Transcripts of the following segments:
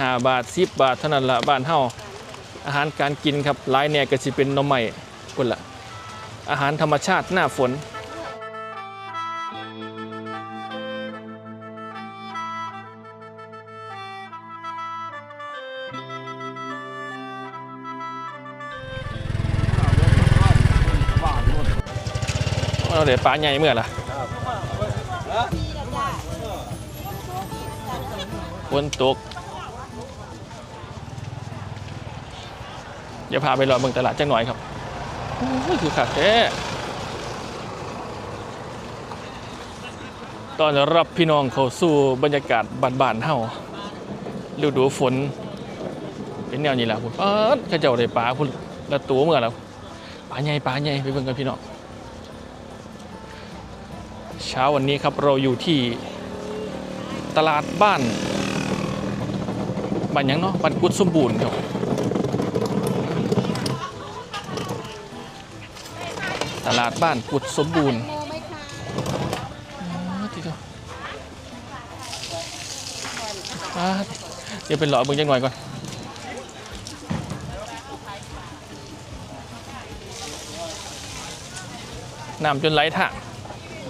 ห้าบาทสิบบาทเท่านั้นละบ้านเฮาอาหารการกินครับหลายแหน่ก็สิเป็นหน่อไม้พุ่นละอาหารธรรมชาติหน้าฝนเราเดี๋ยวปลาใหญ่เมื่อล่ะฝนตก เดี๋ยวพาไปรอเบิ่งตลาดจังหน่อยครับโอ้ยคือขาดแท้ตอนรับพี่น้องเขาสู่บรรยากาศบ้านๆเฮาฤดูฝน เป็นแนวนี้แหละคุณป้าข้าเจ้าได้ปลาคุณละตัวเมื่อแล้วปลาใหญ่ปลาใหญ่ไปเบิ่งกันพี่น้องเช้าวันนี้ครับเราอยู่ที่ตลาดบ้านบ้านยังเนาะบ้านกุดสมบูรณ์ครับ ตลาดบ้านกุดสมบูรณ์เดี๋ยวเป็นหล่อเบิ่งจังหน่อยก่อนน้ำจนไหลทาง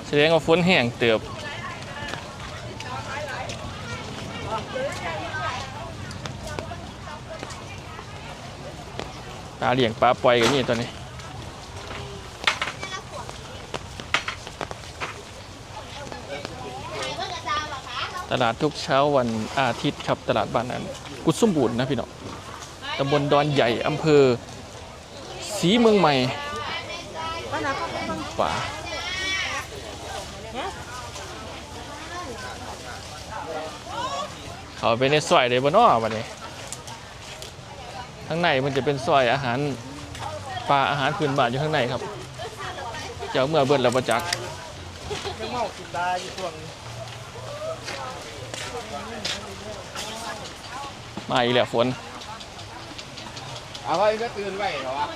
แสดงว่าฝนแห้งเติบปลาเลี้ยงปลาปล่อยกันนี่ตอนนี้ ตลาดทุกเช้าวันอาทิตย์ครับตลาดบ้านนั้น กุดสมบูรณ์นะพี่น้องตำบลดอนใหญ่อำเภอสีเมืองใหม่ป่าเขาไปในซอยเลยบนอ้อวันนี้ข้างในมันจะเป็นซอยอาหารปลาอาหารพื้นบ้านอยู่ข้างในครับเจ้าเมื่อเบิดแล้วประจักษ์ มาอีกแล้วฝนเอาไว้ก็ตื่นไว้เหรอวะ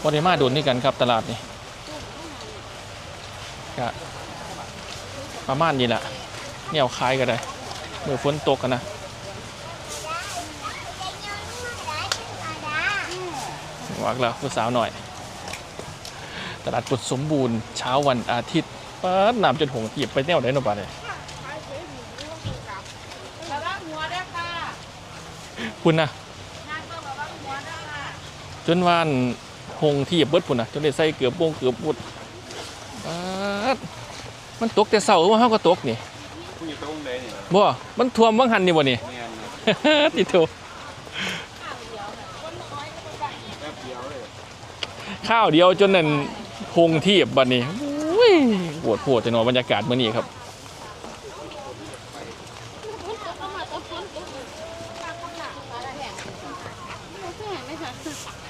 พอได้มาโดนนี่กันครับตลาดนี่ก็ประมาณนี้แหละแนวคล้ายกันได้เมื่อฝนตกกันนะวักแล้วผู้สาวหน่อย ตลาดกุดสมบูรณ์เช้าวันอาทิตย์ป้าน้ำจนหงเกียบไปแนวไหนนบ้านเนี่ยคุณนะจนวังหัวด้วยค่านหงที่เบิดพุ่นนะจนได้ใส่เกือบโปงเกือบบุดป๊ามันตกแต่เสาร์ว่าเฮาก็ตกนี่ผู้อยู่ตรงไหนนี่บ่มันท่วมวังหันนี่บ่นี่ติโตแป๊บเดียวข้าวเดียวจนนั่น หงที่บัดนี้อุ้ยปวดปวดแต่นอนบรรยากาศมื้อนี้ครับ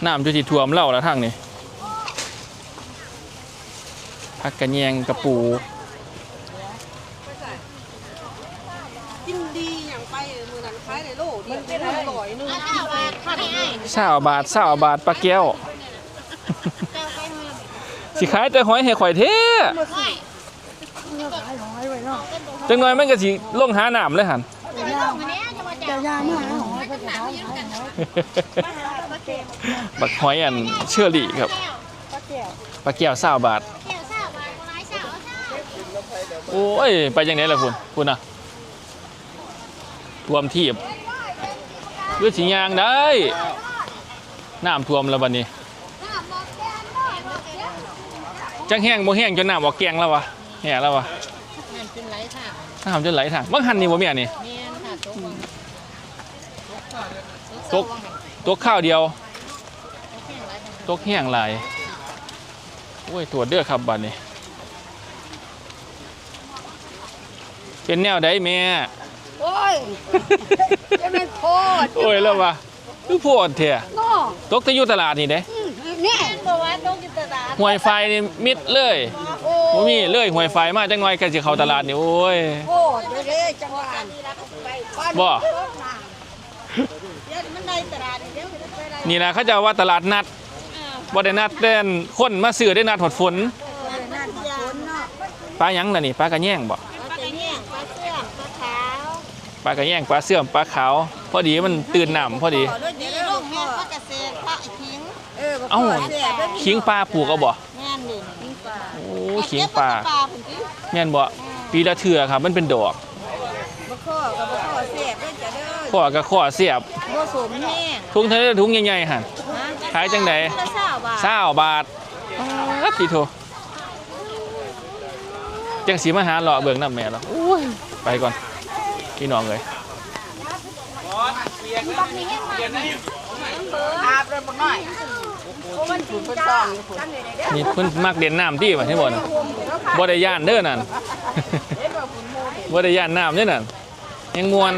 น้ำจุที่ท่วมเล่าแล้วทางนี้ผักกระแยงกระปูกินดีอย่างไปมือนั้นคล้ายในโลกมันเป็นอร่อยนึงข้าวบาทข้าวไอ้เศร้าบาทเศร้าบาทปลาแก้ว สิขายแต่หอยให้ข่อยเท่จังหน่อยมันก็สิลงหาน้ำเลยหันจะยามากบักหอยอันเชื่อรี่ครับปลาแก้วเศร้าบาทโอ้ย ไปยังไหนล่ะคุณคุณน่ะท่วมทีบเลือดสียางได้น้ำท่วมแล้วบัดนี้ จังแห้งบ่แห้งจนน้ำบ่แกงแล้ววะแห่แล้ววะนั่นเป็นไรค่ะน้ำจนไหลทางบังหันนี่บ่แม่นี่เมียนค่ะตกตกตัวข้าวเดียวตกแห้งหลายโอ้ยตรวจเด้อครับบัดนี้เป็นแนวใดแม่โอ้ยจะไม่โคตรโอ้ยแล้ววะคือโพดแท้ง้อตกแตะอยู่ตลาดนี่เด้เนี่ยตัววัดต้องกินตลาด ห่วยไฟนี่มิดเลยโอ้บ่มีเลยห่วยไฟมาจังหน่อยก็สิเข้าตลาดนี่โอ้ยโคตรเลยจังหวัดบ่เดี๋ยวมันในตลาดเดี๋ยวจะไปไรนี่นะเขาจะว่าตลาดนัดบ่ได้นัดแต่นคนมาซื้อได้นัดหดฝนนหน้าที่ฝนเนาะปลาหยังล่ะนี่ปลากระแยงบ่ปลาตะแยงปลาเสื่อมปลาขาวปลากระแยงปลาเสื่อมปลาขาว พอดีมันตื่นน้ำพอดี เออเอ้าเสียด้วยคิงปลาปลูกเอาบ่แม่นนี่คิงปลาโอ้คิงปลาปลาผมสิแม่นบ่ปีละเทื่อครับมันเป็นดอกบ่ข้อกับบ่ข้อเสียบด้วยจ้ะเด้อข้อกับข้อเสียบบ่สมแห้งถุงเท่าถุงใหญ่ๆหั่นฮะขายจังใดละเศร้าบาทเศร้าบาทป๊าดพี่โทจังสีมาหาเลาะเบิ่งน้ำแม่แล้วไปก่อนพี่น้องเลยอาบเลยบ่น้อยโอ้ มันจริงจ้านี่เพิ่นมักเด่นน้ำที่ว่าที่บ่น่ะบ่ได้ย่านเด้อนั่นบ่ได้ย่านน้ำเด้อนั่นยังมวน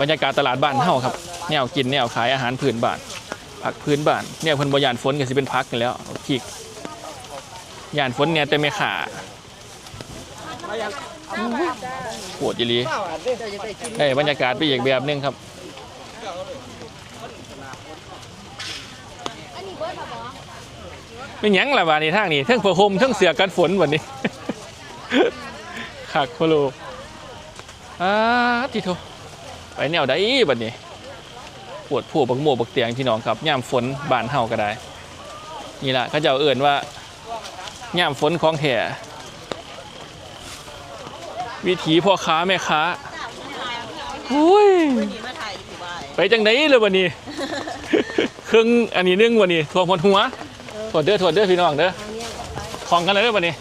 บรรยากาศตลาดบ้านเฮาครับแนวกินแนวขายอาหารพื้นบ้านผักพื้นบ้านเนี่ยเพิ่นบ่ย่านฝนก็สิเป็นผักกันแล้วพริกย่านฝนเนี่ยแต่ไม่ขา ปวดอีหลีได้บรรยากาศไปอีกแบบหนึงครับเป็นหยังล่ะบาดนี้ทางนี้เทั้งผ้าห่มเทั้งเสือกันฝนวันนี้ขักพะโลอ้าทีโทไปแนวใดบัดนี้ปวดผู้บักโมบักเตียงพี่น้องครับย่ามฝนบานเฮาก็ได้ นี่ล่ะเขาเจ้าเอื่นว่าย่ามฝนของแท้ วิถีพ่อค้าแม่ค้าอุ้ยไปจังไดเลยวันนี้ ครึ่งอันนี้นึ่งวันนี้ทวงพนหัวถวดเด้อถวดเด้อพี่น้องเด้อของกันเลยเด้อวันนี้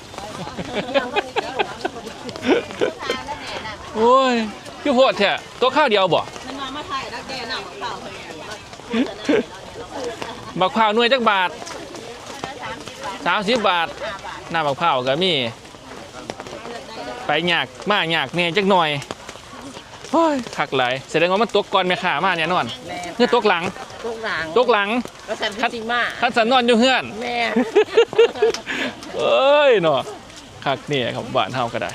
โอ้ยคือโพดแท้ตัวข้าวเดียวบ่มันมามาถ่ายรักแกหนังเปล่าบักพร้าวหน่วยจักบาทสามสิบบาท หน้าบักพร้าวก็มี ไปหยากมาหยากเนี่ยจักหน่อยโอ้ยคักหลายแสดงว่ามันตกก่อนแม่ค้ามาเนี่ยนอนเงื่อตกหลังทุกหลังตกหลังก็สันพิจิมาคันสันนอนอยู่เฮือน แม่ เอ้ยเนาะคักเนี่ยครับบ้านเฮาก็ได้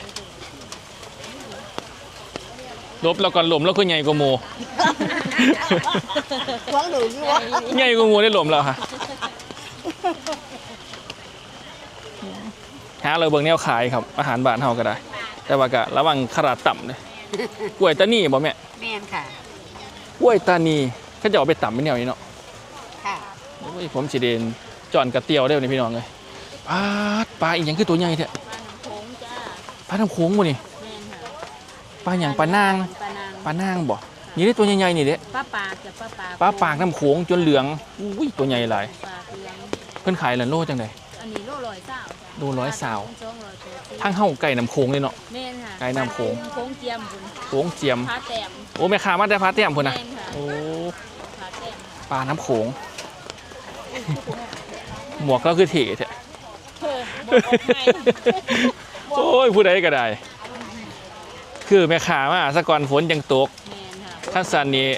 ลบแล้วก่อนหลมแล้วคือใหญ่กว่าหมู หวังหนูอยู่วะใหญ่กว่าหมูได้หลมแล้วค่ะหาเราเบิ่งแนวขายครับอาหารบ้านเฮาก็ได้ แต่ว่าก็ระวังขนาดต่ำเลยกล้วยตานีบ่แม่แม่นค่ะกล้วยตานีเขาจะเอาไปต่ำเป็นแนวนี้เนาะค่ะโอ้ยผมสิเดนจอนกระเตียวได้นี่พี่น้องเลยปลาดปลาอีหยังคือตัวใหญ่แท้โค้งจ้าปลาทำโค้งบ่นี่แม่นค่ะปลาหยังปลานางปลานางปลานางบ่นี่ได้ตัวใหญ่ๆนี่เด้ปลาปากจะปลาปากปลาปากน้ำโขงจนเหลืองอุ้ยตัวใหญ่หลายปลาเลี้ยงเพิ่นขายละโลจังไดอันนี้โล ร้อยเศร้าจ้ะโลร้อยสาว สองร้อยแปดสิบทางเฮาไก่น้ำโขงเลยเนาะ แม่นค่ะไก่น้ำโขง โค้งเจียมบุญโขงเจียม พาแต้มโอ้แม่ค้ามาแต่พาเตี้ยมพุ่นน่ะแม่นค่ะโอ้พาแต้มปลาน้ำโขง หมวกเราคือเท่แท้เพิ่มบอกออกให้โอ้ยผู้ใดก็ได้ คือแม่ค้ามาสะก่อนฝนยังตกแม่นค่ะท่านสันนี้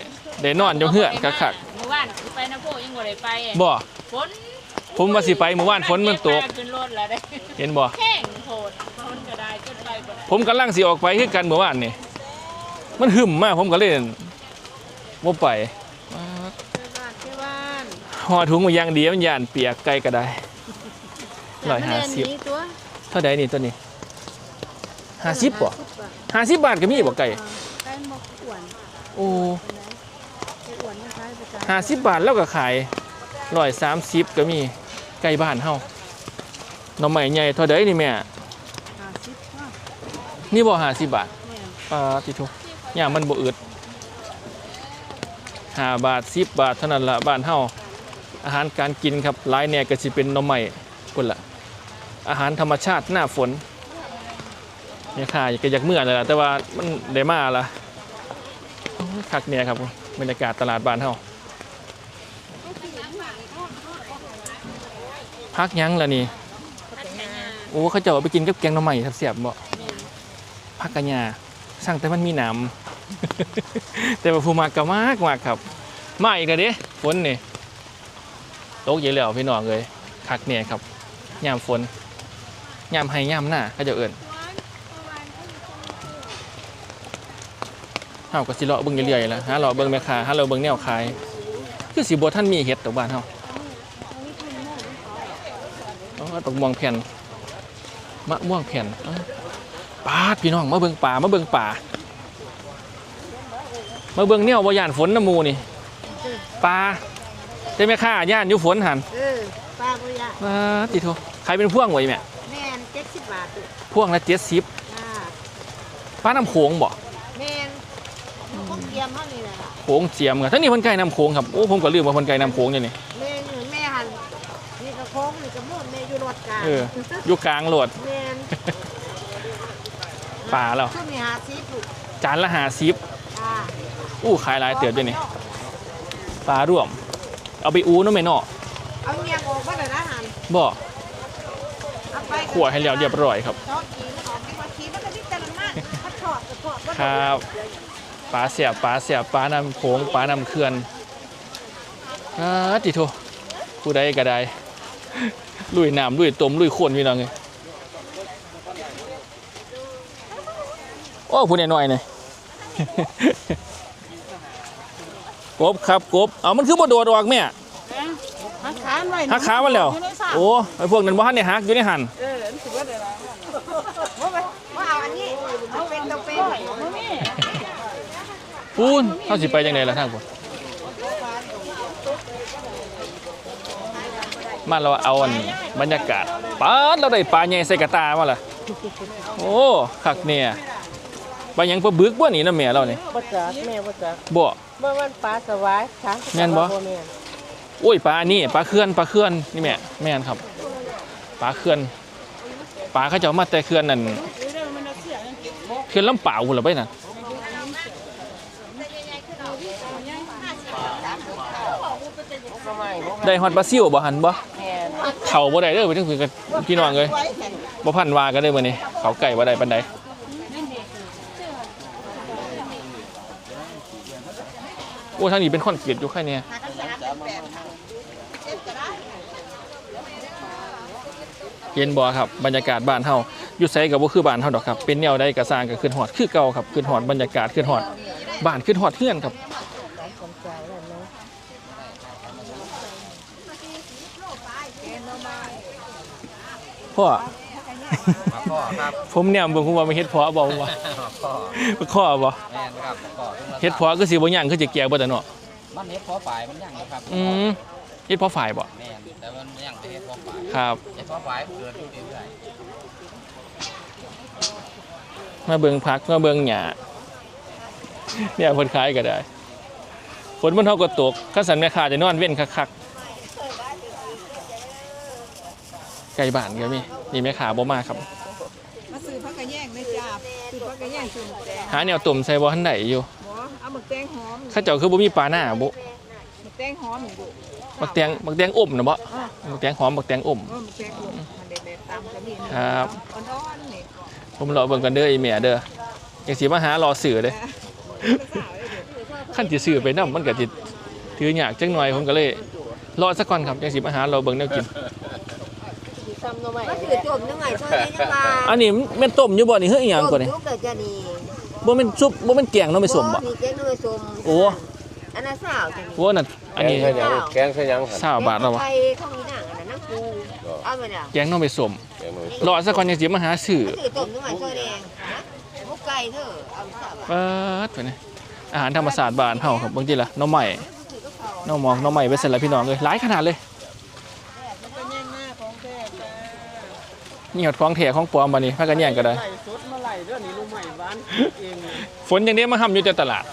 ได้นอนอยู่เฮือนคักเมื่อวานไปนะพวกยังบ่ได้ไปๆบ่ ฝน ผมว่าสิไปเมื่อวานฝนมันตกขึ้นรถแล้วได้เห็นบ่ แข้งโหดฝนก็ได้ขึ้นไปบ่ได้ผมกำลังสิออกไปคือกันเมื่อวานนี่ มันหึมมากผมก็เลยบ่ไปบ้านที่บ้านห่อถุงมาอย่างเดียวมันย่านเปียกไกลก็ได้ร้อยห้าสิบตัวเท่าใดนี่ตัวนี้ห้าสิบบ่ห้าสิบบาทก็มีบ่ไก่ไก่บ่อ้วนโอ้ไก่อ้วนมันขายประจำห้าสิบบาทแล้วก็ขายร้อยสามสิบก็มี ไก่บ้านเฮาหน่อไม้ใหญ่เท่าใดนี่แม่50เนาะนี่บ่ห้าสิบบาทแม่นปลาติโทย่างมันบ่อึดห้าบาทสิบบาทเท่านั้นละบ้านเฮาอาหารการกินครับหลายแหน่ก็สิเป็นหน่อไม้พุ่นละอาหารธรรมชาติหน้าฝนเนี่ยค่ะก็อยากเมื่อเลยล่ะแต่ว่ามันได้มาละโอ้ยคักเนี่ยครับบรรยากาศตลาดบ้านเฮา พักหยังล่ะนี่โอ้เขาเจะเอาไปกินกับแกงหน่อไม้ครับเสียบบ่พักกัญญาสั่งแต่มันมีหนามแต่ว่าผู้มากก็มากมากครับ มาอีกแล้วเด้ฝนนี่ตกเยอะแล้วพี่น้องเลยคักเนี่ยครับยามฝนยามให้ยามหน้าเขาจะเอิ่นเฮาก็สิเลาะเบิ่งเรื่อยๆแหล้วหาเลาะเบิ่งแม่ค้าหาเลาะเบิ่งแนวขาย คือสิบ่ท่านมีเห็ดแถวบ้านเฮา อ๋อตกม่วงแผ่นมะม่วงแผ่นอ๋อปาดพี่น้องมาเบิ่งป่ามาเบิ่งป่ามาเบิ่งแนวบ่ย่านฝนน้ำหมูนี่ปลาแต่แม่ค้าย่านอยู่ฝนหั่นเออป้าบ่อยากปาดติโทใครเป็นพ่วงไว้แม่แม่น70บาทตุพ่วงละ70อ่าปลาน้ำโขงบ่แม่นของเตรียมเฮานี่แหละโขงเจียมกันทั้งนี้เพิ่นไก่น้ำโขงครับโอ้ผมก็ลืมว่าเพิ่นไก่น้ำโขงอยู่นี่แม่อยู่แม่หันนี่ก็โค้งนี่ก็ม่วน แม่อยู่รถกลางเอออยู่กลางโหลดแม่นปลาแล้ว ช่วงนี้หาซีฟู้ดจานละหาซิบอ่าอู้ขายหลายเติบด้วยนี่ปลาร่วม เอาไปอู้เนาะแม่เนาะเอาเมียงออกมาเลยนะหันบ่เอาไปขั่วให้แล้วเรียบร้อยครับทอดขีมันออกไม่ว่าขีมันก็นิดแต่ละมากถ้าทอดก็ทอดก็ครับปลาเสียบปลาเสียบปลาน้ำโขงปลาน้ำเขื่อนอ่าติโทผู้ใดก็ได้ ลุยน้ำลุยต้มลุยโคนพี่น้องเลยโอ้ผู้ใดน้อยๆนี่กบครับกบเอามันคือบ่โดดออกแม่หักขาไว้หักขามันแล้ว โอ้ไอพวกนั้นบ่ทันได้หักอยู่ในหันเอออันถือว่าได้ละว่าเอาอันนี้เอาเป็นตัวเป็นปูนเฮาสิไปจังไดล่ะทางพุ่ มาเราเอาอันบรรยากาศปาดเราได้ปลาใหญ่ใส่กระตามาล่ะโอ้คักเนี่ยปลาหยังปลาบึกบ่นี่นะแม่เรานี่บ่จักแม่บ่จักบ่เมื่อวันปลาสวายช้างแม่นบ่แม่นโอ้ยปลาอันนี้ปลาเขื่อนปลาเขื่อนนี่แม่แม่นครับปลาเขื่อนปลาเขาจะเอามาแต่เขื่อนนั่นเขื่อนลำเปล่าวพุ่นล่ะไปน่ะได้ฮอดปลาซิวบ่หันบ่แม่น เขาบ่ได้เด้อไปถึงคือกับพี่น้องเลยบ่พันวากันเด้อมื้อนี้เขาไก่บ่ได้ปานใดโอ้ทางนี้เป็นคอนกรีตอยู่แค่เนี้เย็นบ่ครับบรรยากาศบ้านเฮาอยู่ไสก็บ่คือบ้านเฮาดอกครับ เป็นแนวใดก็สร้างก็ขึ้นฮอดคือเก่าครับขึ้นฮอดบรรยากาศขึ้นฮอดบ้านขึ้นฮอดเฮือนครับ พ่อข้อครับผมเนี่ยเบิ่งผมว่ามันเฮ็ดเพาะบ่ว่าข้อข้อบ่แม่นครับข้อเฮ็ดเพาะคือสิบ่ย่างคือสิแก่บ่แต่เนาะมันเฮ็ดพอฝ่ายมันยังอยู่ครับอืมเฮ็ดเพาะฝ่ายบ่แม่นแต่มันยังเฮ็ดพอฝ่ายครับเฮ็ดพอฝ่ายเกิดอยู่เรื่อยมาเบิ่งพักมาเบิ่งหญ้าเนี่ยเพิ่นขายก็ได้ฝนมันเฮาก็ตกคันสันแม่ค้าจะนอนเว้นคักๆ ไก่บ้านก็มีนี่แม่ค้าบ่มาครับ มาซื้อผักกระแยงนะจ้าซื้อผักกระแยงซื้อหมึกแดงหาแนวต้มใส่บ่ทันได้อยู่บ่เอาหมึกแดงหอมเขาเจ้าคือบ่มีปลาหน้าบ่หมึกแดงหอมอยู่บักแตงบักแตงอมน่ะบ่บักแตงหอมบักแตงอมเออหมึกแดงหอมมันเด็ดๆตามก็มีนะครับอ่อนๆนี่ผมรอเบิ่งกันเด้อไอ้แม่เด้อจังสิมาหารอซื้อเด้อขั้นสิซื้อไปนำมันก็สิถือยากจังหน่อยผมก็เลยรอสักก่อนครับจังสิมาหาเราเบิ่งแนวกิน ซ้ำหน่อไม้ก็คือจมยังไงช่วยได้ยังว่าอันนี้แม่นต้มอยู่บ่นี่เฮ้ยอีหยังก่อนนี่ลูกเกิดจะดีบ่แม่นซุปบ่แม่นแกงเนาะไม่สมบ่มีแกงหน่อยสมโอ้อันนั้นสาวจะดีโหนั่นอันนี้แกงใส่หยังแกงใส่หยังครับสาวบาทแล้ววะไทยเขามีหนังอันนั้นนังปูเอาไปเนี่ยแกงเนาะไม่สมแกงหน่อยรอสักก่อนจังสิมาหาซื้อก็คือต้มยังไงช่วยแดงนะหมุกไก่เถอะเอาสาวเปิดไปนี่อาหารธรรมศาสตร์บ้านเฮาครับเบิ่งติล่ะหน่อไม้หน่อหมอกหน่อไม้ไปเสร็จแล้วพี่น้องเอ้ยหลายขนาดเลย นี่หอดของแท้ของปลอมบัดนี้พากันแย่งก็ได้ ไหลสดมาไหลเรื่องนี้รู้ใหม่บ้านเองเลยฝนอย่างนี้มาห้ํอยู่แต่ตลาด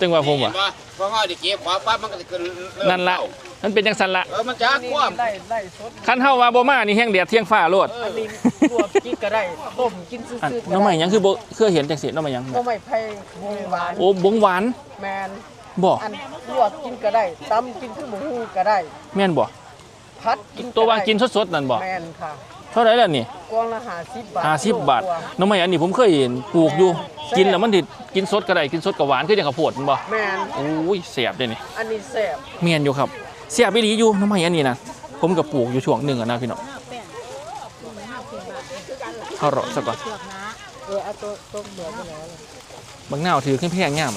ตึงว่าผมว่าพอเฮาได้เก็บขวาปั๊บมันก็จะขึ้นเริ่มนั่นละมันเป็นจังซั่นละเออมันจักความไหลไหลสดคันเฮาว่าบ่มานี่แห้งแดดเที่ยงฟ้าโลดอันนี้ลวกกินก็ได้ต้มกินซื่อันอๆก็น้องใหม่ยังคือบ่เคยเห็นจังซี่น้องใหม่ยังก็ไม่ไผ่วงหวานโอ้บงหวานแมนบ่อันลวกกินก็ได้ตำกินคือหมูฮูก็ได้แม่นบ่พัดกินตัวว่ากินสดๆนั่นบ่แมนค่ะเท่าไหร่ล่ะนี่กวางละ50บาท50บาทน้องใหม่อันนี้ผมเคยเห็นปลูกอยู่ กินแล้วมันสิกินสดก็ได้กินสดก็หวานคือจังข้าวโพดแม่นบ่แมนโอ้ยแซ่บเด้นี่อันนี้แซ่บแม่นอยู่ครับแซ่บอีหลีอยู่น้องใหม่อันนี้นะผมก็ปลูกอยู่ช่วงหนึงอะนะพี่น้องเฮารอซะก่อนเออเอาตัวต้มเหลือไปแล้วบางนาวถือขึ้นแพงยาม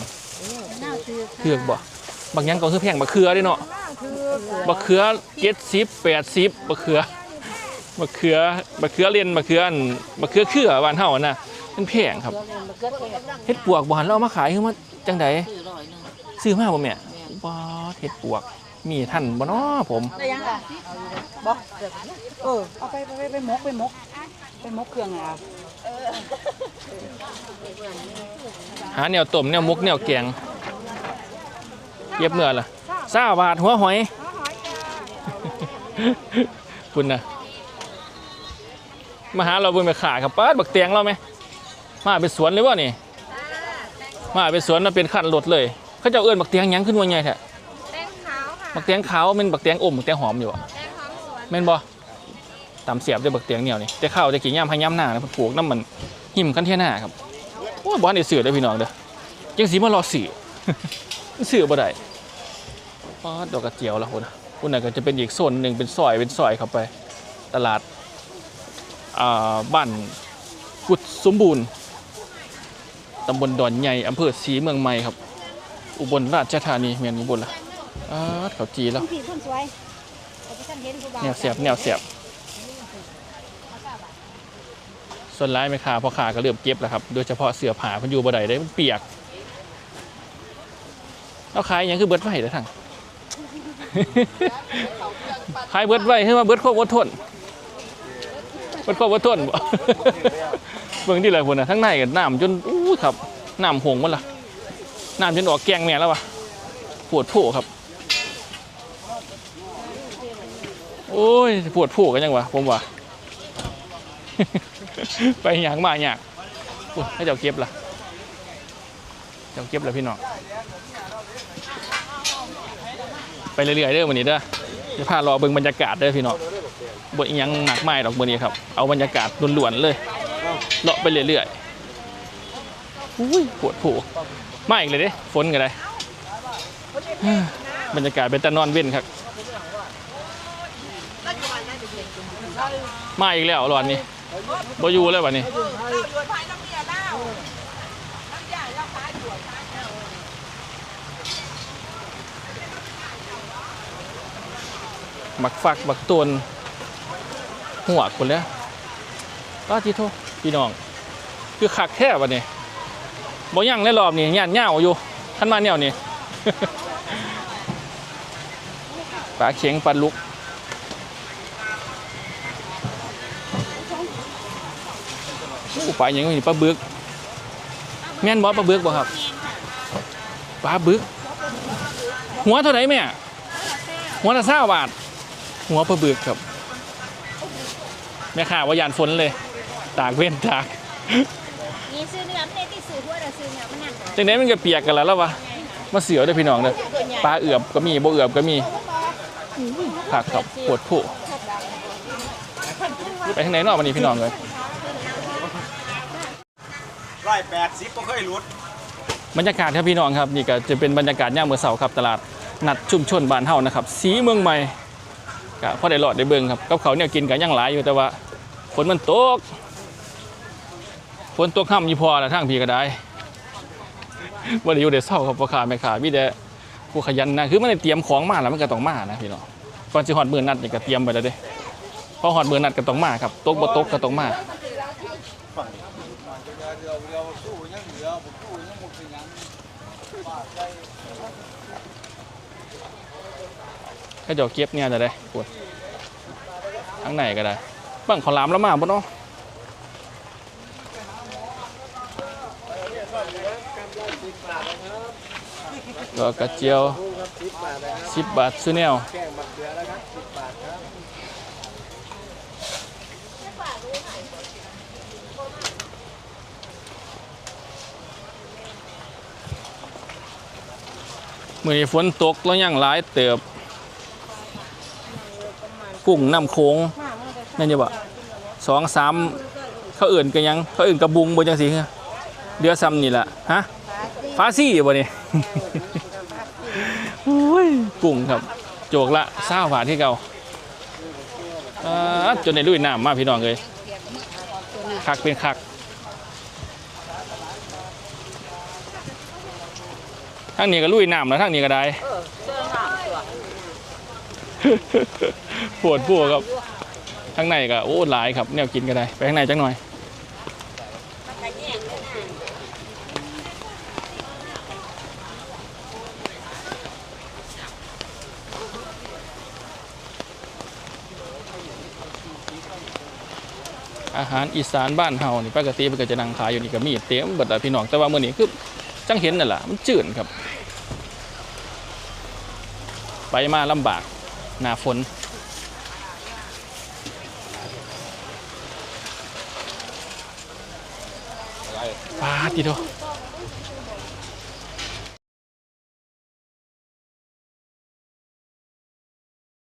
เถือกบ่บางอย่างก็คือแพงบักเขือเด้เนาะบักเขือเจ็ดสิบแปดสิบบักเขือ บักเขือบักเขือเรียนบักเขืออันบักเขือเขือบ้านเฮาอะนะมันแพงครับเฮ็ดปวกบ่หันเราเอามาขายคือมาจังไดซื้อมาบ่แม่บ่เฮ็ดปวก มีท่านบ่เนาะผมได้ยังค่ะบอกเออเอาไปไปไปมกไปมกไปมกเครื่องอะหาแนวต้มแนวมุกแนวแกงเย็บเมื่อล่ะซาบาทหัวหอยคุณนะ มาหาเราเบิ่งไปขาครับป้าดบักเตียงเราไหมมาเป็นสวนเลยวะนี่มาเป็นสวนมาเป็นขั้นรถเลย เขาเจะเอื้อนบักเตียงหยังขึ้นว่าไงแท้แตงขาวค่ะบักเตียงขาวเป็นบักเตียงอมบักเตียงหอมอยู่อะแตงหอมสวนแม่นบ่ตำเสียบด้วยบักเตียงเหนียวนี่แต่ข้าวจะกี่ย่ำให้ย่ำหน้านะปลูกน้ำมันหิมกันเที่ยหน้าครับโอ้ยบ้านนี่เสือได้อพี่น้องเด้อจังสีมารอสื่อเสือบ่ได้ป๊อดดอกกระเจียวละคุณคุณน่ะก็จะเป็นอีกโซนหนึ่งเป็นซอยเป็นซอยเข้าไป ตลาดอ่า บ้านกุดสมบูรณ์ตำบลดอนใหญ่อำเภอศรีเมืองใหม่ครับ อุบลราชธานีเมียนอุบลละอ่าเขาจีแล้วผีคนสวยแต่ที่ฉันเห็นกูบอกแนวเสียบแนวเสียบส่วนร้ายไม่ขาพอขาก็เริ่มเก็บแล้วครับ โดยเฉพาะเสือผาเพันอยูบ่ได้ได้มันเปียกเอาขายหยังคือเบิดไว้เด้อทั้งขายเบิดไว้คือว่าเบิดความอดทน เบิดความอดทนบ่เบิ่งที่ไรพุ่นน่ะทั้งในกับน้ำจนอู้ครับน้ำหงหมันล่ะน้ำจนออกแกงแม่แล้ววะปวดโผครับ โอ้ยปวดผูกันยังวะผมว่าไปหยางมาหยางอุ๊ยให้เจ้าเก็บล่ะเจ้าเก็บล่ะพี่น้องไปเรื่อยๆเด้อวันนี้เด้อจะพารอเบิ่งบรรยากาศเด้อพี่น้อง บทอีหยังหนักไม่ดอกวันนี้ครับ เอาบรรยากาศล้วนๆเลยเลาะไปเรื่อยๆอุ้ยปวดผูมาอีกเลยเด้ฝนกันเลยบรรยากาศเป็นตะนอนเว้นครับ มาอีกแล้วหลอนนี้บอยู่เลยวันนี้บักฟักบักตวน หัวคนแล้วป้าทีโทพี่น้อง คือคักแท้วันนี้บ่ยังในรอบนี้ย่านย่าอยู่ท่านมาแนวนี้ปลาเข็งปลาลุกโอ้ปลาอย่างนี้ปลาบึกแม่นบ่ปลาบึกบ่ครับปลาบึก หัวเท่าไหร่แม่หัวละเศร้าบาท หัวปลาบึกครับ แม่ข่าว่ายานฝนเลย ตากเว้นตากนี่ซื้อเนื้อไม่ได้ที่ซื้อหัวแต่ซื้อเนื้อมันนั่นจังนี้มันก็เปียกกันแล้วแล้ววะมาเสือเด้อพี่น้องเด้อปลาเอือบก็มีบ่เอือบก็มีผักครับปวดผู้ไปทางไหนเนอกวันนี้พี่น้องเลยร้อยแปดสิบก็เคยหลุดบรรยากาศครับพี่น้องครับนี่ก็จะเป็นบรรยากาศย่ามเมื่อเสาร์ครับตลาดนัดชุมชนบ้านเฮานะครับ สีเมืองใหม่ก็พอได้หลอดได้เบิ่งครับกับเขาวเนี่ยกินกันยังหลายอยู่แต่ว่าฝ นมันตกฝนตกค่ำยี่พอละทางพี่ก็ได้วันนี้อยู่เดี๋ยวเศร้าครับพ่อค้าแม่ค้ามีแต่ผู้ขยันนะคือมันได้เตรียมของมาแล้วมันก็ต้องมานะพี่น้องก่อนสิฮอดมือนัดนี่ก็เตรียมไปแล้วเด้พอฮอดมือนัดก็ต้องมาครับตกบ่ตกก็ต้องมาก็จะเก็บเนี่ยจะได้ปวดทั้งไหนก็ได้ บังขอลามแล้วมาบ่เนาะก็กระเจียวสิบบาทซื้อแนวมื่อนี้ฝนตกแล้วยังหลายเติบกุ้งน้ำโค้ง นั่นนี่บ่สองสามเขาอื่นกันยังเขาอื่นกระบุงบนจังสีเดือซ้ำนี่แหละฮะฟ้าซี่บ่นี่โอ้ยกุ้งครับโจกละเศร้าบาทที่เก่าอ่าจนในลุยน้ำมาพี่น้องเลยคักเป็นคักทั้งนี้ก็ลุยน้ำแล้วทั้งนี้ก็ได้เออปวดปวดครับ ข้างในก็โอ้หลายครับแนวกินก็ได้ไปข้างในจังหน่อยอาหารอีสานบ้านเฮานี่ปกติมันก็จะนั่งขายอยู่นี่ก็มีเต็มเบิดอะพี่น้องแต่ว่ามื้อนี้คือจังเห็นนั่นล่ะมันจืดครับ ไปมาลำบากหน้าฝน ปาติโด